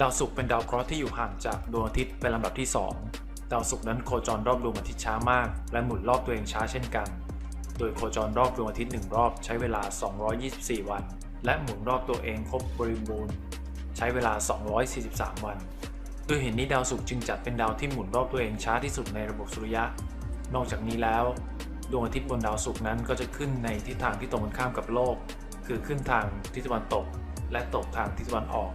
ดาวศุกร์เป็นดาวเคราะห์ที่อยู่ห่างจากดวงอาทิตย์เป็นลำดับที่ 2 ดาวศุกร์นั้นโคจรรอบดวงอาทิตย์ช้ามาก และหมุนรอบตัวเองช้าเช่นกัน โดยโคจรรอบดวงอาทิตย์หนึ่งรอบใช้เวลา 224 วัน และหมุนรอบตัวเองครบบริบูรณ์ใช้เวลา 243 วันด้วยเหตุนี้ดาวศุกร์จึงจัดเป็นดาวที่หมุนรอบตัวเองช้าที่สุดในระบบสุริยะ นอกจากนี้แล้ว ดวงอาทิตย์บนดาวศุกร์นั้นก็จะขึ้นในทิศทางที่ตรงกันข้ามกับโลก คือขึ้นทางทิศตะวันตก และตกทางทิศตะวันออก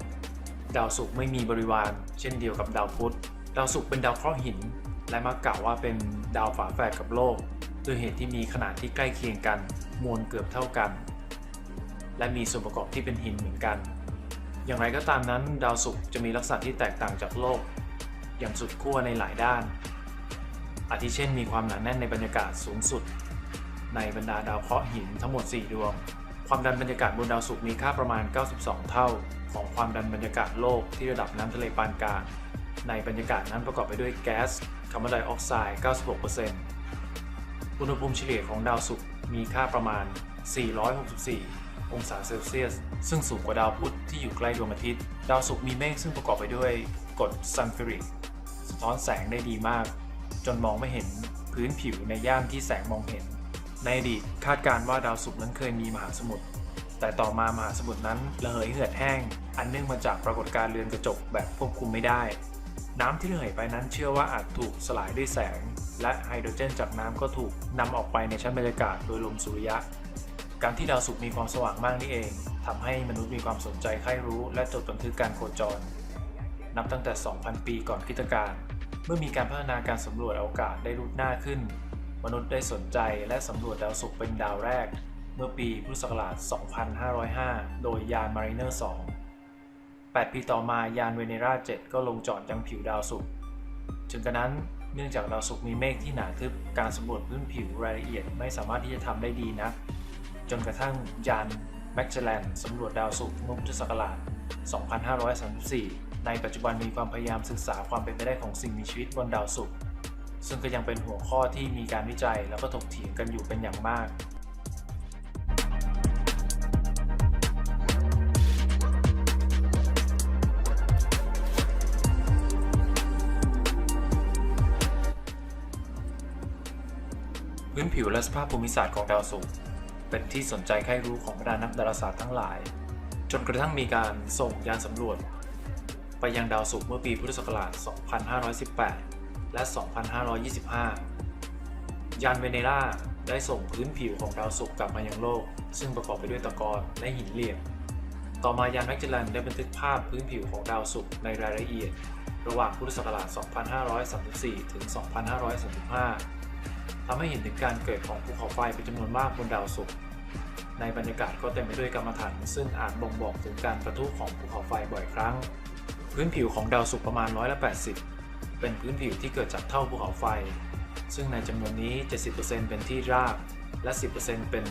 ดาวศุกร์ไม่มีบริวาร เช่นเดียวกับดาวพุธ ดาวศุกร์เป็นดาวเคราะห์หิน และมักกล่าวว่าเป็นดาวฝาแฝดกับโลกด้วยเหตุที่มีขนาดที่ใกล้เคียงกัน มวลเกือบเท่ากัน และมีส่วนประกอบที่เป็นหินเหมือนกัน อย่างไรก็ตามนั้น ดาวศุกร์จะมีลักษณะที่แตกต่างจากโลก อย่างสุดขั้วในหลายด้าน อาทิเช่น มีความหนาแน่นในบรรยากาศสูงสุด ในบรรดาดาวเคราะห์หินทั้งหมด 4 ดวง ความดันบรรยากาศบนดาวศุกร์มีค่าประมาณ 92 เท่า ของความดันบรรยากาศโลกที่ระดับน้ำทะเลปานกลาง ในบรรยากาศนั้นประกอบไปด้วยแก๊สคาร์บอนไดออกไซด์ 96%อุณหภูมิเฉลี่ยของดาวศุกร์มีค่าประมาณ 464 องศาเซลเซียส ซึ่งสูงกว่าดาวพุธที่อยู่ใกล้ดวงอาทิตย์ ดาวศุกร์มีเมฆซึ่งประกอบไปด้วยกรดซัลฟิริกสะท้อนแสงได้ดีมาก จนมองไม่เห็นพื้นผิวในย่านที่แสงมองเห็น ในอดีตคาดการว่าดาวศุกร์นั้นเคยมีมหาสมุทร แต่ต่อมามหาสมุทรนั้นระเหยเหือดแห้ง อันเนื่องมาจากปรากฏการณ์เรือนกระจกแบบควบคุมไม่ได้ น้ำที่ระเหยไปนั้นเชื่อว่าอาจถูกสลายด้วยแสง และไฮโดรเจนจากน้ำก็ถูกนำออกไปในชั้นบรรยากาศโดยลมสุริยะ การที่ดาวศุกร์มีความสว่างมากนี่เองทำให้มนุษย์มีความสนใจใคร่รู้ และจดบันทึกการโคจร นับตั้งแต่ 2,000 ปีก่อนคริสตกาลเมื่อมีการพัฒนาการสำรวจอวกาศได้รุดหน้าขึ้น มนุษย์ได้สนใจและสำรวจดาวศุกร์เป็นดาวแรก เมื่อปีพุทธศักราช 2505 โดยยาน Mariner 2 8 ปีต่อมายานเวเนรา 7 ก็ลงจอดยังผิวดาวศุกร์จนกระนั้นเนื่องจากดาวศุกร์มีเมฆที่หนาทึบการสำรวจพื้นผิวรายละเอียดไม่สามารถที่จะทำได้ดีนัก จนกระทั่งยานแมกเจลนสำรวจดาวศุกร์เมื่อพุทธศักราช 2534 ในปัจจุบันมีความพยายามศึกษาความเป็นไปได้ของสิ่งมีชีวิตบนดาวศุกร์ซึ่งก็ยังเป็นหัวข้อที่มีการวิจัยแล้วก็ถกเถียงกันอยู่เป็นอย่างมาก พื้นผิวและสภาพภูมิศาสตร์ของดาวศุกร์เป็นที่สนใจใคร่รู้ของบรรดานักดาราศาสตร์ทั้งหลาย จนกระทั่งมีการส่งยานสำรวจ ไปยังดาวศุกร์เมื่อปีพุทธศักราช 2518 และ 2525 ยานเวเนราได้ส่งพื้นผิวของดาวศุกร์กลับมายังโลก ซึ่งประกอบไปด้วยตะกอนและหินเหลี่ยม ต่อมายานแมกเจล a นได้บันทึกภาพพื้นผิวของดาวศุกร์ในรายละเอียด ระหว่างพุทธศักราช 2534 ถึง 2535 ทำให้เห็นถึงการเกิดของภูเขาไฟเป็นจำนวนมากบนดาวศุกร์ในบรรยากาศก็เต็มไปด้วยกรรมฐานซึ่งอาจบ่งบอกถึงการประทุของภูเขาไฟบ่อยครั้ง พื้นผิวของดาวศุกร์ประมาณร้อยละ80 เป็นพื้นผิวที่เกิดจากเท่าภูเขาไฟ ซึ่งในจำนวนนี้ 70%เป็นที่ราบและ 10%เป็น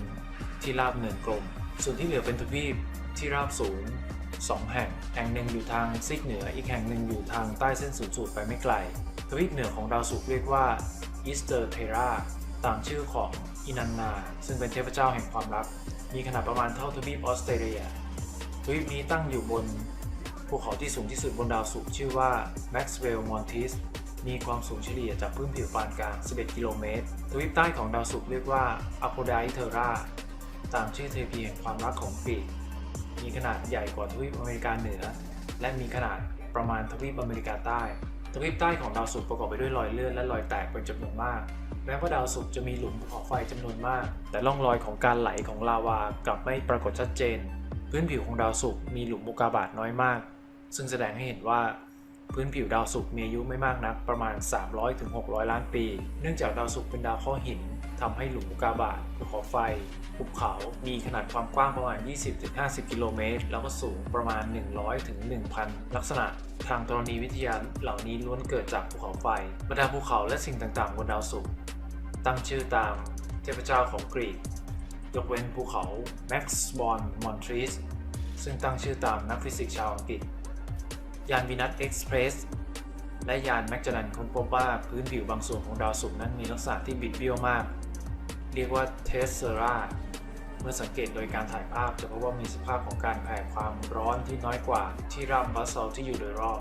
ที่ราบเนินกลม ส่วนที่เหลือเป็นทวีปที่ราบสูง 2 แห่ง แห่งหนึ่งอยู่ทางซีกเหนือ อีกแห่งหนึ่งอยู่ทางใต้เส้นศูนย์สูตรไปไม่ไกล ทวีปเหนือของดาวศุกร์เรียกว่า Easter Terra ตามชื่อของอินันนา ซึ่งเป็นเทพเจ้าแห่งความรัก มีขนาดประมาณเท่าทวีปออสเตรเลียทวีปนี้ตั้งอยู่บนภูเขาที่สูงที่สุดบนดาวศุกร์ชื่อว่า Maxwell Montes มีความสูงเฉลี่ยจากพื้นผิวปานกลาง 11 กิโลเมตร ทวีปใต้ของดาวศุกร์เรียกว่า Aphrodite Terra ตามชื่อเทพีแห่งความรักของกรีกมีขนาดใหญ่กว่าทวีปอเมริกาเหนือ และมีขนาดประมาณทวีปอเมริกาใต้ ทวีปใต้ของดาวศุกร์ประกอบไปด้วยรอยเลื่อนและรอยแตกเป็นจำนวนมากแม้ว่าดาวศุกร์จะมีหลุมภูเขาไฟจำนวนมาก แต่ร่องรอยของการไหลของลาวากลับไม่ปรากฏชัดเจน พื้นผิวของดาวศุกร์มีหลุมมุกกาบาตน้อยมาก ซึ่งแสดงให้เห็นว่า พื้นผิวดาวศุกร์มีอายุไม่มากนักประมาณ 300-600 ล้านปี เนื่องจากดาวศุกร์เป็นดาวเคราะห์หินทำให้หลุมกาบาตภูเขาไฟภูเขามีขนาดความกว้างประมาณ 20-50 กิโลเมตร แล้วก็สูงประมาณ 100-1,000 ลักษณะ ทางธรณีวิทยาเหล่านี้ล้วนเกิดจากภูเขาไฟบรรดาภูเขาและสิ่งต่างๆ บนดาวศุกร์ตั้งชื่อตามเทพเจ้าของกรีก ยกเว้นภูเขา Max Born Montres ซึ่งตั้งชื่อตามนักฟิสิกส์ชาวอังกฤษ ยานวีนัสเอ็กซ์เพรสและยานแมกจัลันค้นพบว่าพื้นผิวบางส่วนของดาวศุกร์นั้นมีลักษณะที่บิดเบี้ยวมาก เรียกว่าเทสเซราเมื่อสังเกตโดยการถ่ายภาพจะพบว่ามีสภาพของการแผ่ความร้อนที่น้อยกว่าที่ราบบัสเซลที่อยู่โดยรอบ